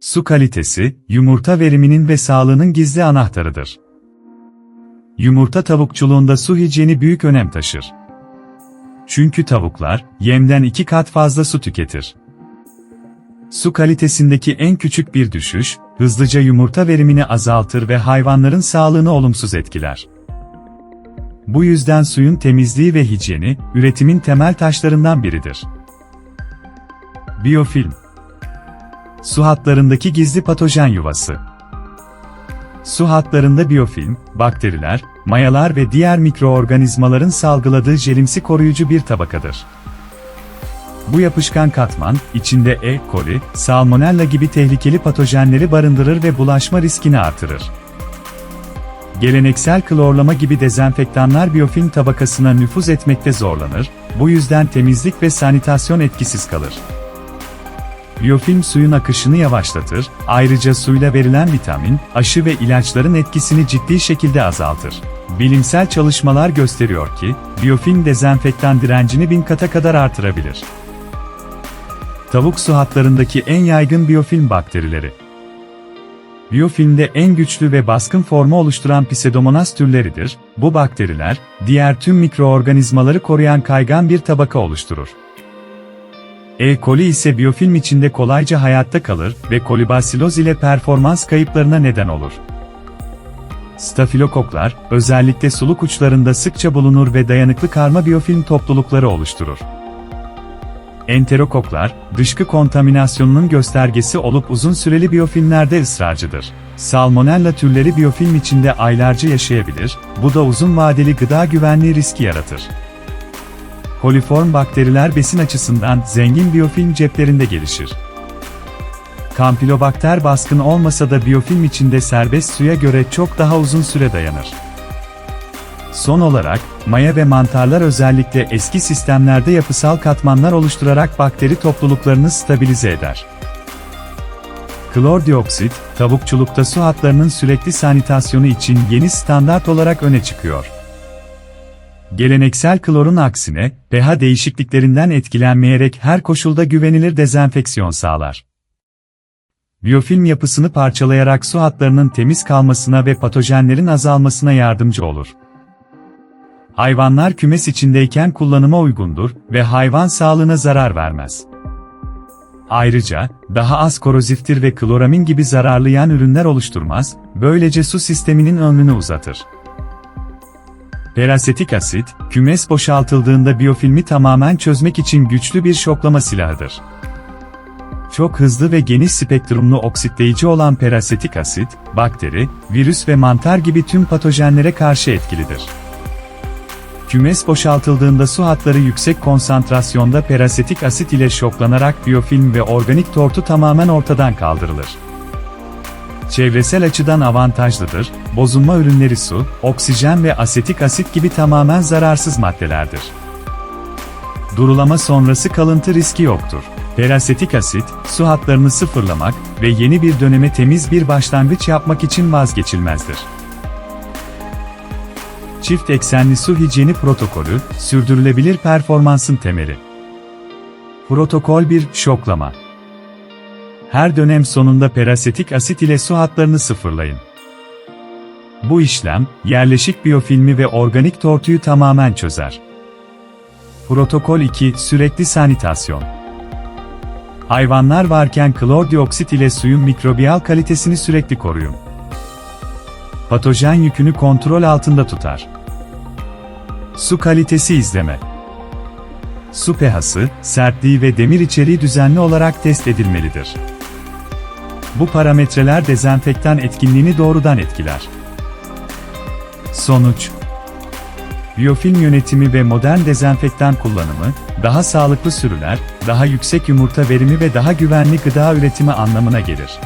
Su kalitesi, yumurta veriminin ve sağlığının gizli anahtarıdır. Yumurta tavukçuluğunda su hijyeni büyük önem taşır. Çünkü tavuklar, yemden iki kat fazla su tüketir. Su kalitesindeki en küçük bir düşüş, hızlıca yumurta verimini azaltır ve hayvanların sağlığını olumsuz etkiler. Bu yüzden suyun temizliği ve hijyeni, üretimin temel taşlarından biridir. Biyofilm Su hatlarındaki gizli patojen yuvası. Su hatlarında biyofilm, bakteriler, mayalar ve diğer mikroorganizmaların salgıladığı jelimsi koruyucu bir tabakadır. Bu yapışkan katman, içinde E. coli, salmonella gibi tehlikeli patojenleri barındırır ve bulaşma riskini artırır. Geleneksel klorlama gibi dezenfektanlar biyofilm tabakasına nüfuz etmekte zorlanır, bu yüzden temizlik ve sanitasyon etkisiz kalır. Biyofilm suyun akışını yavaşlatır, ayrıca suyla verilen vitamin, aşı ve ilaçların etkisini ciddi şekilde azaltır. Bilimsel çalışmalar gösteriyor ki, biyofilm dezenfektan direncini bin kata kadar artırabilir. Tavuk su hatlarındaki en yaygın biyofilm bakterileri. Biyofilmde en güçlü ve baskın formu oluşturan Pseudomonas türleridir. Bu bakteriler, diğer tüm mikroorganizmaları koruyan kaygan bir tabaka oluşturur. E. coli ise biyofilm içinde kolayca hayatta kalır ve kolibasiloz ile performans kayıplarına neden olur. Stafilokoklar, özellikle suluk uçlarında sıkça bulunur ve dayanıklı karma biyofilm toplulukları oluşturur. Enterokoklar, dışkı kontaminasyonunun göstergesi olup uzun süreli biyofilmlerde ısrarcıdır. Salmonella türleri biyofilm içinde aylarca yaşayabilir, bu da uzun vadeli gıda güvenliği riski yaratır. Koliform bakteriler besin açısından zengin biyofilm ceplerinde gelişir. Kampilobakter baskın olmasa da biyofilm içinde serbest suya göre çok daha uzun süre dayanır. Son olarak, maya ve mantarlar özellikle eski sistemlerde yapısal katmanlar oluşturarak bakteri topluluklarını stabilize eder. Klordioksit, tavukçulukta su hatlarının sürekli sanitasyonu için yeni standart olarak öne çıkıyor. Geleneksel klorun aksine, pH değişikliklerinden etkilenmeyerek her koşulda güvenilir dezenfeksiyon sağlar. Biyofilm yapısını parçalayarak su hatlarının temiz kalmasına ve patojenlerin azalmasına yardımcı olur. Hayvanlar kümes içindeyken kullanıma uygundur ve hayvan sağlığına zarar vermez. Ayrıca, daha az koroziftir ve kloramin gibi zararlı yan ürünler oluşturmaz, böylece su sisteminin ömrünü uzatır. Perasetik asit, kümes boşaltıldığında biyofilmi tamamen çözmek için güçlü bir şoklama silahıdır. Çok hızlı ve geniş spektrumlu oksitleyici olan perasetik asit, bakteri, virüs ve mantar gibi tüm patojenlere karşı etkilidir. Kümes boşaltıldığında su hatları yüksek konsantrasyonda perasetik asit ile şoklanarak biyofilm ve organik tortu tamamen ortadan kaldırılır. Çevresel açıdan avantajlıdır, bozulma ürünleri su, oksijen ve asetik asit gibi tamamen zararsız maddelerdir. Durulama sonrası kalıntı riski yoktur. Perasetik asit, su hatlarını sıfırlamak ve yeni bir döneme temiz bir başlangıç yapmak için vazgeçilmezdir. Çift eksenli su hijyeni protokolü, sürdürülebilir performansın temeli. Protokol 1, şoklama. Her dönem sonunda perasetik asit ile su hatlarını sıfırlayın. Bu işlem, yerleşik biyofilmi ve organik tortuyu tamamen çözer. Protokol 2, sürekli sanitasyon. Hayvanlar varken klordioksit ile suyun mikrobiyal kalitesini sürekli koruyun. Patojen yükünü kontrol altında tutar. Su kalitesi izleme. Su pH'sı, sertliği ve demir içeriği düzenli olarak test edilmelidir. Bu parametreler dezenfektan etkinliğini doğrudan etkiler. Sonuç Biyofilm yönetimi ve modern dezenfektan kullanımı, daha sağlıklı sürüler, daha yüksek yumurta verimi ve daha güvenli gıda üretimi anlamına gelir.